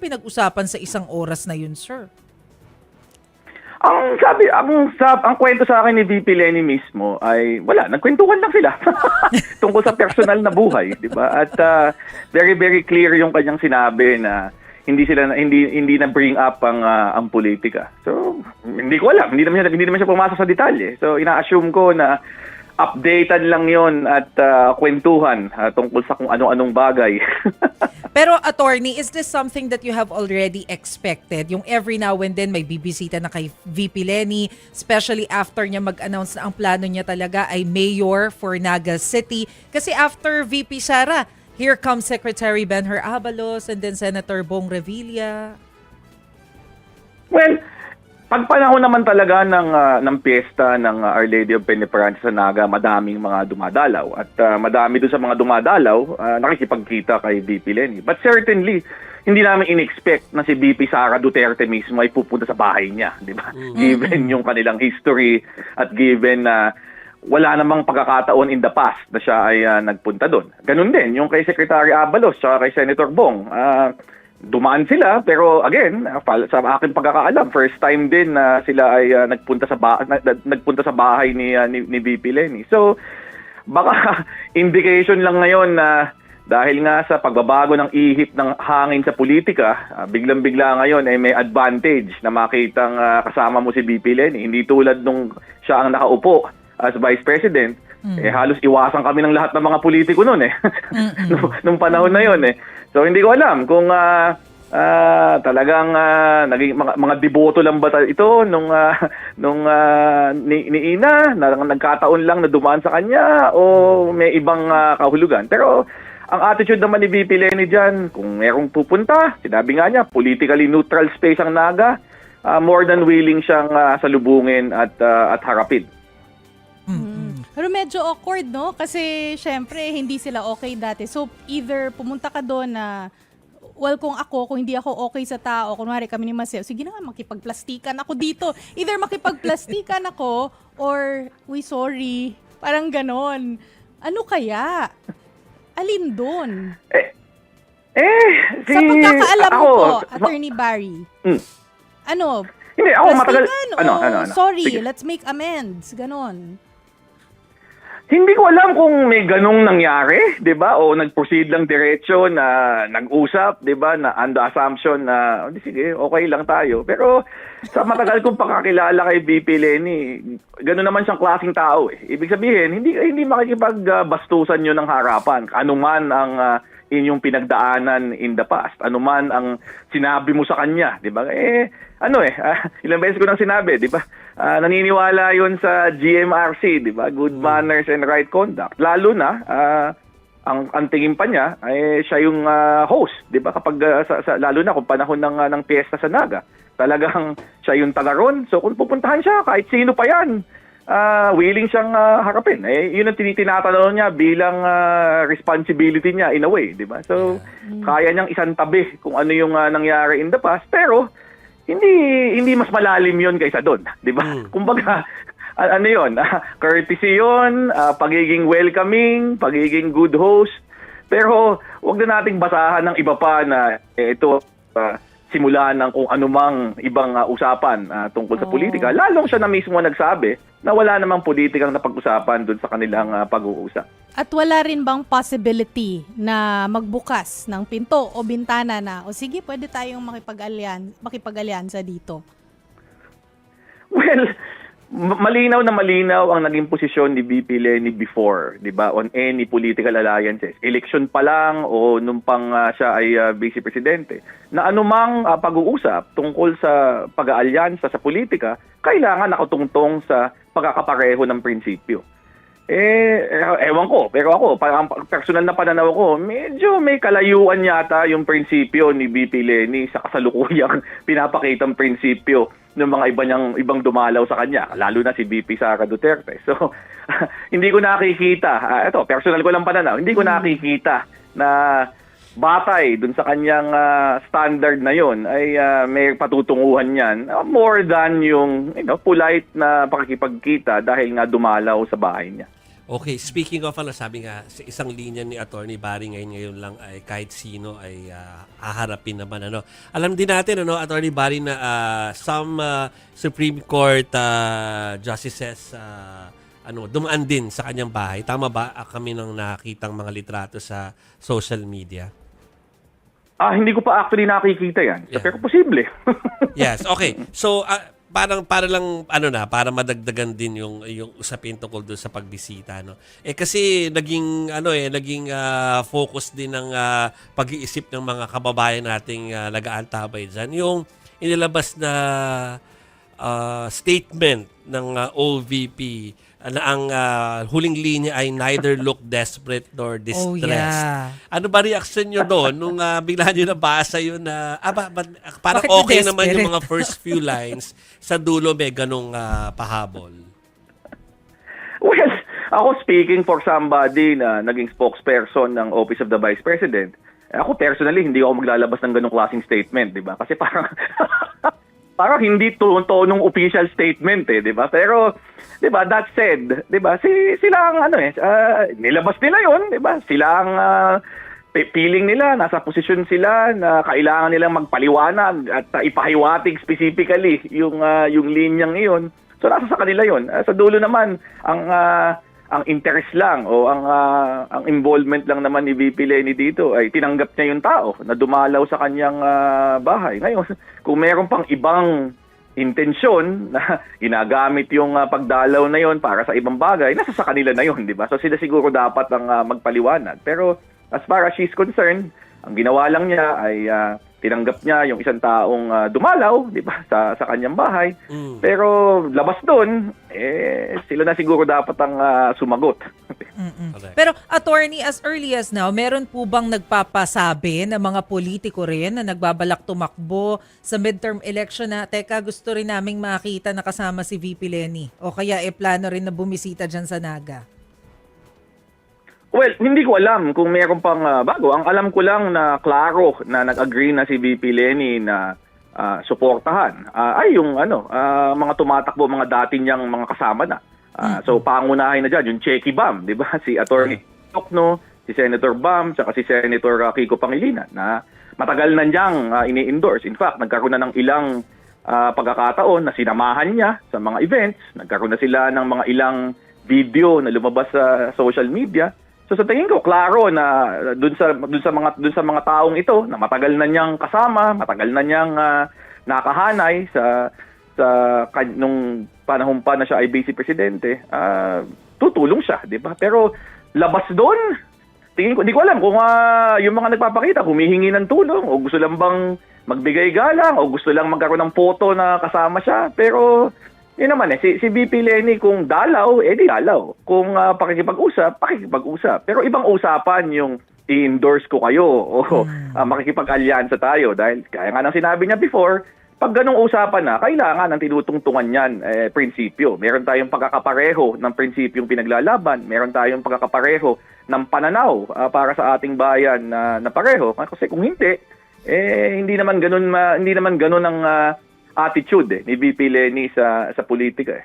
pinag-usapan sa isang oras na yun, sir? Ang sabi, ang, sa, ang kwento sa akin ni VP Lenny mismo ay wala, nagkwentuhan lang sila tungkol sa personal na buhay, 'di ba? At ah, very very clear yung kanyang sinabi na hindi sila hindi hindi na bring up ang ah, ang politika. So, hindi ko alam, hindi naman siya hindi naman siya pumasok sa detalye. So, ina-assume ko na updated lang 'yon at ah, kwentuhan ah, tungkol sa kung ano-anong bagay. Pero attorney, is this something that you have already expected? Yung every now and then may bibisita na kay VP Lenny, especially after niya mag-announce na ang plano niya talaga ay mayor for Naga City. Kasi after VP Sara, here comes Secretary Benher Abalos and then Senator Bong Revilla. Well, pag panahon naman talaga ng ah, ng piyesta ng ah, Our Lady of Penitence sa Naga, madaming mga dumadalaw at ah, madami doon sa mga dumadalaw ah, nakikipagkita kay VP Lenny. But certainly, hindi namin in-expect na si VP Sara Duterte mismo ay pupunta sa bahay niya, di ba? Given yung kanilang history at given na wala namang pagkakataon in the past na siya ay ah, nagpunta doon. Ganun din yung kay Secretary Abalos at kay Senator Bong. Ah, dumaan sila pero again sa aking pagkakaalam first time din na sila ay uh, nagpunta sa ba- na- nagpunta sa bahay ni, uh, ni ni VP Lenny. So baka indication lang ngayon na dahil nga sa pagbabago ng ihip ng hangin sa politika, uh, biglang-bigla ngayon ay may advantage na makitang uh, kasama mo si VP Lenny. Hindi tulad nung siya ang nakaupo as Vice President, eh halos iwasan kami ng lahat ng mga politiko noon eh. nung, nung panahon na yon eh. So hindi ko alam kung ah, ah, talagang ah, naging mga, mga deboto lang ba ito nung ah, nung ah, ni, ni Ina na nagkataon lang na dumaan sa kanya o may ibang ah, kahulugan. Pero ang attitude naman ni VP Lenny dyan, kung merong pupunta, sinabi nga niya, politically neutral space ang Naga, ah, more than willing siyang ah, salubungin at ah, at harapin. Pero medyo awkward, no? Kasi, syempre, hindi sila okay dati. So, either pumunta ka doon na, well, kung ako, kung hindi ako okay sa tao, kunwari kami ni Maseo, sige na nga, makipagplastikan ako dito. Either makipagplastikan ako, or, we sorry. Parang ganon. Ano kaya? Alin doon? Eh, eh, si, Sa pagkakaalam mo ako, po, ma- Attorney Barry, Mm. ano, Hindi, ako matagal. Ano, ano, ano? sorry, Sige. let's make amends. Ganon. Hindi ko alam kung may ganong nangyari, 'di ba? O nag-proceed lang diretso na nag-usap, 'di ba? Na the assumption na oh, sige, okay lang tayo. Pero sa matagal kong pakakilala kay BP Lenny, gano'n naman siyang klaseng tao eh. Ibig sabihin, hindi hindi makikipagbastusan 'yon ng harapan. Ano man ang ah, inyong pinagdaanan in the past. Ano man ang sinabi mo sa kanya, 'di ba? Eh ano eh, ah, ilang beses ko nang sinabi, 'di ba? Ah, naniniwala 'yon sa GMRC, 'di ba? Good manners and right conduct. Lalo na ah, ang ang tingin pa niya ay siya yung ah, host, 'di ba? Kapag ah, sa, sa- lalo na kung panahon ng ah, ng piyesta sa Naga, talagang siya yung talaron. So kung pupuntahan siya kahit sino pa 'yan, ah, willing siyang ah, harapin. Eh, yun ang tinitinatanong niya bilang ah, responsibility niya in a way, di ba? So, kaya niyang isang tabi kung ano yung ah, nangyari in the past, pero hindi hindi mas malalim yon kaysa doon, di ba? Kumbaga, a- ano yon courtesy yon pagiging welcoming, pagiging good host, pero wag na nating basahan ng iba pa na eh, ito ah, simula ng kung anumang ibang ah, usapan ah, tungkol sa Oh. politika. Lalong siya na mismo nagsabi na wala namang politikang napag-usapan doon sa kanilang ah, pag-uusap. At wala rin bang possibility na magbukas ng pinto o bintana na, o sige, pwede tayong makipag-alyan, makipag-alyansa dito? Well, malinaw na malinaw ang naging posisyon ni VP Lenny before, 'di ba, on any political alliances. Election pa lang o nung pang ah, siya ay ah, vice presidente. Na anumang ah, pag-uusap tungkol sa pag-aalyansa sa politika, kailangan nakatungtong sa pagkakapareho ng prinsipyo. Eh, eh, ewan ko, pero ako, parang personal na pananaw ko, medyo may kalayuan yata yung prinsipyo ni BP Lenny sa kasalukuyang pinapakitang prinsipyo ng mga iba niyang, ibang dumalaw sa kanya, lalo na si BP Sara Duterte. So, hindi ko nakikita, ah, ito, personal ko lang pananaw, hindi ko nakikita na batay dun sa kanyang ah, standard na yon ay ah, may patutunguhan yan ah, more than yung you know, polite na pakikipagkita dahil nga dumalaw sa bahay niya. Okay, speaking of ano, sabi nga, sa isang linya ni Attorney Barry ngayon, ngayon lang ay kahit sino ay ah, haharapin naman. Ano. Alam din natin, ano, Attorney Barry, na ah, some ah, Supreme Court ah, justices ah, ano, dumaan din sa kanyang bahay. Tama ba Ah, kami nang nakitang mga litrato sa social media? Ah, hindi ko pa actually nakikita yan. Yeah. Pero posible. Yes, okay. So, ah, parang para lang ano na, para madagdagan din yung yung usapin tungkol doon sa pagbisita, no. Eh kasi naging ano eh, naging ah, focus din ng ah, pag-iisip ng mga kababayan nating uh, nag-aantabay diyan yung inilabas na ah, statement ng ah, OVP ah, na ang ah, huling linya ay neither look desperate nor distressed. yeah. Ano ba reaction nyo doon nung uh, bigla nyo nabasa yun na, ah, ba, ba, parang Bakit okay na naman yung mga first few lines, sa dulo may ganong ah, pahabol. well, ako speaking for somebody na naging spokesperson ng Office of the Vice President, eh, ako personally, hindi ako maglalabas ng ganong klaseng statement, di ba? Kasi parang, parang hindi to tonong official statement eh, di ba? Pero, di ba, that said, di ba, si, sila ang ano eh, ah, nilabas nila yon di ba? Sila ang ah, pi- feeling nila, nasa posisyon sila na kailangan nilang magpaliwanag at uh, ipahiwatig specifically yung ah, yung linyang iyon. So nasa sa kanila 'yon. Ah, sa dulo naman ang ah, ang interest lang o ang ah, ang involvement lang naman ni VP Lenny dito ay tinanggap niya yung tao na dumalaw sa kanyang ah, bahay. Ngayon, kung meron pang ibang intensyon na ginagamit yung ah, pagdalaw na yon para sa ibang bagay, nasa sa kanila na yon, di ba? So sila siguro dapat ang ah, magpaliwanag. Pero as far as she's concerned, ang ginawa lang niya ay ah, tinanggap niya yung isang taong ah, dumalaw, di ba, sa sa kanyang bahay. Mm. Pero labas doon, eh sila na siguro dapat ang ah, sumagot. Pero attorney, as early as now, meron po bang nagpapasabi na mga politiko rin na nagbabalak tumakbo sa midterm election na, teka, gusto rin naming makita na kasama si VP Lenny? O kaya e plano rin na bumisita dyan sa Naga? Well, hindi ko alam kung meron pang ah, bago. Ang alam ko lang na klaro na nag-agree na si VP Lenny na ah, suportahan ah, ay yung ano, ah, mga tumatakbo, mga dati niyang mga kasama na. Ah, So pangunahin na dyan, yung Checky Bam, di ba? Si Attorney Tokno, si Senator Bam, tsaka si Senator ah, Kiko Pangilinan na matagal na niyang ah, ini-endorse. In fact, nagkaroon na ng ilang ah, pagkakataon na sinamahan niya sa mga events. Nagkaroon na sila ng mga ilang video na lumabas sa social media. So sa tingin ko klaro na dun sa dun sa mga dun sa mga taong ito na matagal na niyang kasama, matagal na niyang ah, nakahanay sa sa nung panahon pa na siya ay vice presidente, ah, tutulong siya, 'di ba? Pero labas doon, tingin ko, hindi ko alam kung ah, yung mga nagpapakita humihingi ng tulong o gusto lang bang magbigay galang o gusto lang magkaroon ng photo na kasama siya. Pero yun naman eh, si, si VP Lenny kung dalaw, eh di dalaw. Kung ah, pakikipag-usap, pakikipag-usap. Pero ibang usapan yung i-endorse ko kayo o ah, makikipag-alyansa tayo. Dahil kaya nga nang sinabi niya before, pag ganong usapan na, kailangan ng tinutungtungan niyan eh, prinsipyo. Meron tayong pagkakapareho ng prinsipyong pinaglalaban. Meron tayong pagkakapareho ng pananaw ah, para sa ating bayan na, na pareho. Kasi kung hindi, eh hindi naman ganun ma, hindi naman ganun ang ah, attitude eh, ni VP Lenny sa sa politika eh.